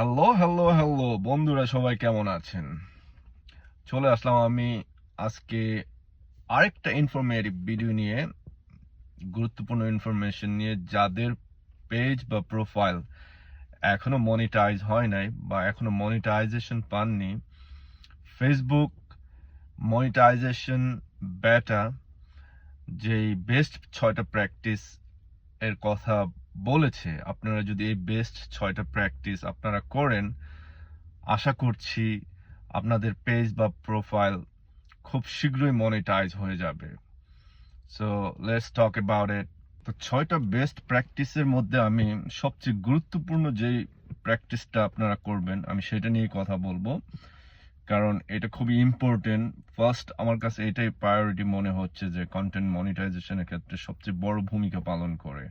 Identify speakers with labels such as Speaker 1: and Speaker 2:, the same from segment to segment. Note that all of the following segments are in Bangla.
Speaker 1: হ্যালো হ্যালো হ্যালো বন্ধুরা সবাই কেমন আছেন? চলে আসলাম আমি আজকে আরেকটা ইনফরমেটিভ ভিডিও নিয়ে, গুরুত্বপূর্ণ ইনফরমেশন নিয়ে। যাদের পেজ বা প্রোফাইল এখনও মনিটাইজ হয় নাই বা এখনও মনিটাইজেশন পাননি ফেসবুক মনিটাইজেশন বেটা যেই বেস্ট ছয়টা প্র্যাকটিস এর কথা বলেছে, আপনারা যদি এই বেস্ট ছয়টা প্র্যাকটিস আপনারা করেন, আশা করছি আপনাদের পেজ বা প্রোফাইল খুব শীঘ্রই মনিটাইজ হয়ে যাবে। So let's talk about it তো ছয়টা বেস্ট প্র্যাকটিসের মধ্যে আমি সবচেয়ে গুরুত্বপূর্ণ যেই প্র্যাকটিসটা আপনারা করবেন, আমি সেটা নিয়ে কথা বলব। কারণ এটা খুবই ইম্পর্টেন্ট ফার্স্ট আমার কাছে এটাই প্রায়োরিটি মনে হচ্ছে যে কন্টেন্ট মনিটাইজেশনের ক্ষেত্রে সবচেয়ে বড় ভূমিকা পালন করে।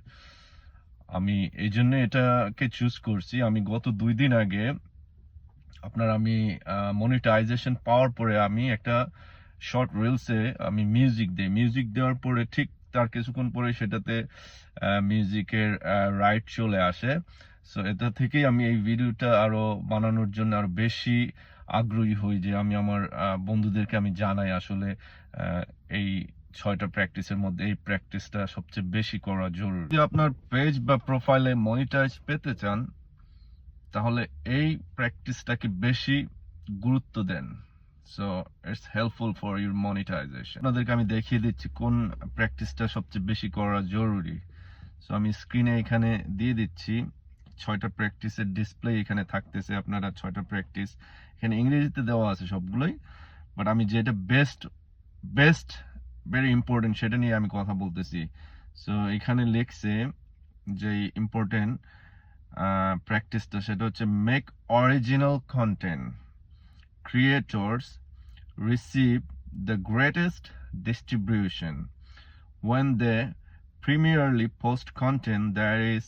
Speaker 1: আমি এই জন্য এটাকে চুজ করছি। আমি গত দুই দিন আগে আপনার আমি মনিটাইজেশন পাওয়ার পরে আমি একটা শর্ট রিলসে আমি মিউজিক দিই। মিউজিক দেওয়ার পরে ঠিক তার কিছুক্ষণ পরে সেটাতে মিউজিকের রাইট চলে আসে। সো এটা থেকেই আমি এই ভিডিওটা আরও বানানোর জন্য আরও বেশি আগ্রহী হই যে আমি আমার বন্ধুদেরকে আমি জানাই আসলে এই ছয়টা প্র্যাকটিসের মধ্যে এই প্র্যাকটিসটা সবচেয়ে বেশি করা জরুরি। যদি আপনার পেজ বা প্রোফাইলে মনিটাইজ পেতে চান, তাহলে এই প্র্যাকটিসটাকে বেশি গুরুত্ব দেন। So it's helpful for your monetization আপনাদেরকে আমি দেখিয়ে দিচ্ছি কোন প্র্যাকটিসটা সবচেয়ে বেশি করা জরুরি। সো আমি স্ক্রিনে এখানে দিয়ে দিচ্ছি, ছয়টা প্র্যাকটিসের ডিসপ্লে এখানে থাকতেছে আপনারা ছয়টা প্র্যাকটিস এখানে ইংরেজিতে দেওয়া আছে সবগুলোই। বাট আমি যেটা বেস্ট বেস্ট ভেরি ইম্পর্টেন্ট সেটা নিয়ে আমি কথা বলতেছি। সো এখানে লিখছে যে ইম্পর্টেন্ট প্র্যাকটিসটা সেটা হচ্ছে make original content creators receive the greatest distribution when they primarily post content there is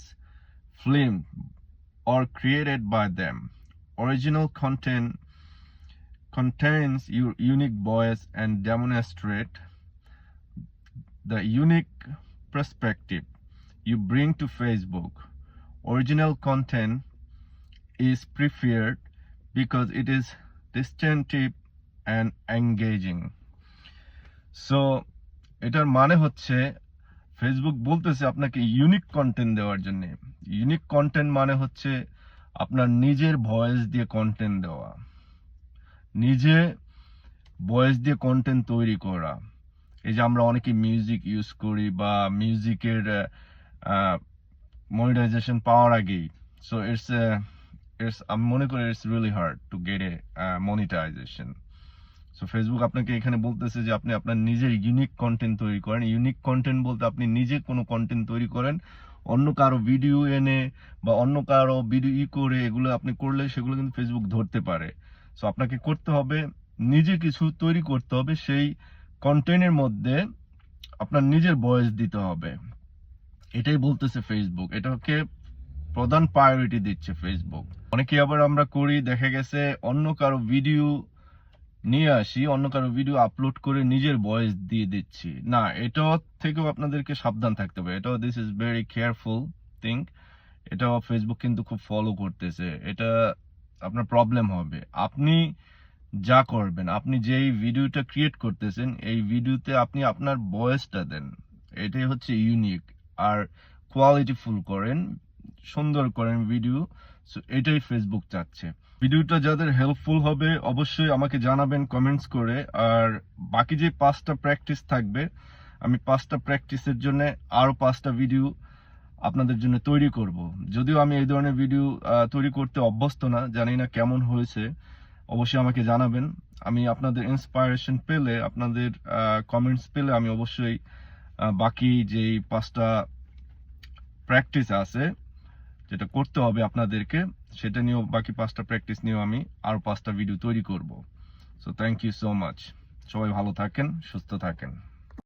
Speaker 1: film or created by them original content contents your unique voice and demonstrate the unique perspective you bring to Facebook. Original content is preferred because it is distinctive and engaging. So এটার মানে হচ্ছে ফেসবুক বলতেছে আপনাকে ইউনিক কন্টেন্ট দেওয়ার জন্য ইউনিক কন্টেন্ট মানে হচ্ছে আপনার নিজের ভয়েস দিয়ে কন্টেন্ট দেওয়া নিজে ভয়েস দিয়ে কন্টেন্ট তৈরি করা এই যে আমরা অনেকে মিউজিক ইউজ করি বা মিউজিকের মনিটাইজেশন পাওয়ার আগেই সো ইটস ইটস আমি মনে করি it's really hard to get a monetization so Facebook আপনাকে এখানে বলতেছে যে আপনি আপনার নিজের ইউনিক কন্টেন্ট তৈরি করেন। ইউনিক কন্টেন্ট বলতে আপনি নিজে কোনো কন্টেন্ট তৈরি করেন, অন্য কারও ভিডিও এনে বা অন্য কারও ভিডিও ই করে এগুলো আপনি করলে সেগুলো কিন্তু ফেসবুক ধরতে পারে। সো আপনাকে করতে হবে, নিজে কিছু তৈরি করতে হবে, সেই কন্টেন্টের মধ্যে আপনার নিজের ভয়েস দিতে হবে। এটাই বলতেছে ফেসবুক এটাকে প্রধান প্রায়োরিটি দিচ্ছে ফেসবুক অনেকে আবার আমরা করি, দেখা গেছে অন্য কারও ভিডিও নিয়ে আসি, অন্য কারও ভিডিও আপলোড করে নিজের ভয়েস দিয়ে দিচ্ছি। না, এটাও থেকেও আপনাদেরকে সাবধান থাকতে হবে। এটাও this is very careful thing এটাও ফেসবুক কিন্তু খুব ফলো করতেছে। এটা আপনার প্রবলেম হবে। আপনি যা করবেন। আপনি যেই ভিডিওটা ক্রিয়েট করতেছেন, এই ভিডিওতে আপনি আপনার ভয়েসটা দেন। এটাই হচ্ছে ইউনিক আর কোয়ালিটিফুল করেন, সুন্দর করেন ভিডিও সো এটাই ফেসবুক চাচ্ছে। ভিডিওটা যাদের হেল্পফুল হবে, অবশ্যই আমাকে জানাবেন কমেন্টস করে। আর বাকি যে পাঁচটা প্র্যাকটিস থাকবে, আমি পাঁচটা প্র্যাকটিসের জন্য আরও পাঁচটা ভিডিও আপনাদের জন্য তৈরি করব। যদিও আমি এই ধরনের ভিডিও তৈরি করতে অভ্যস্ত না, জানি না কেমন হয়েছে। অবশ্যই আমাকে জানাবেন। আমি আপনাদের ইন্সপায়ারেশন পেলে, আপনাদের কমেন্টস পেলে আমি অবশ্যই বাকি যেই পাঁচটা প্র্যাকটিস আছে, যেটা করতে হবে আপনাদেরকে, সেটা নিয়েও বাকি পাঁচটা প্র্যাকটিস নিয়েও আমি আরও পাঁচটা ভিডিও তৈরি করব। So thank you so much সবাই ভালো থাকেন, সুস্থ থাকেন।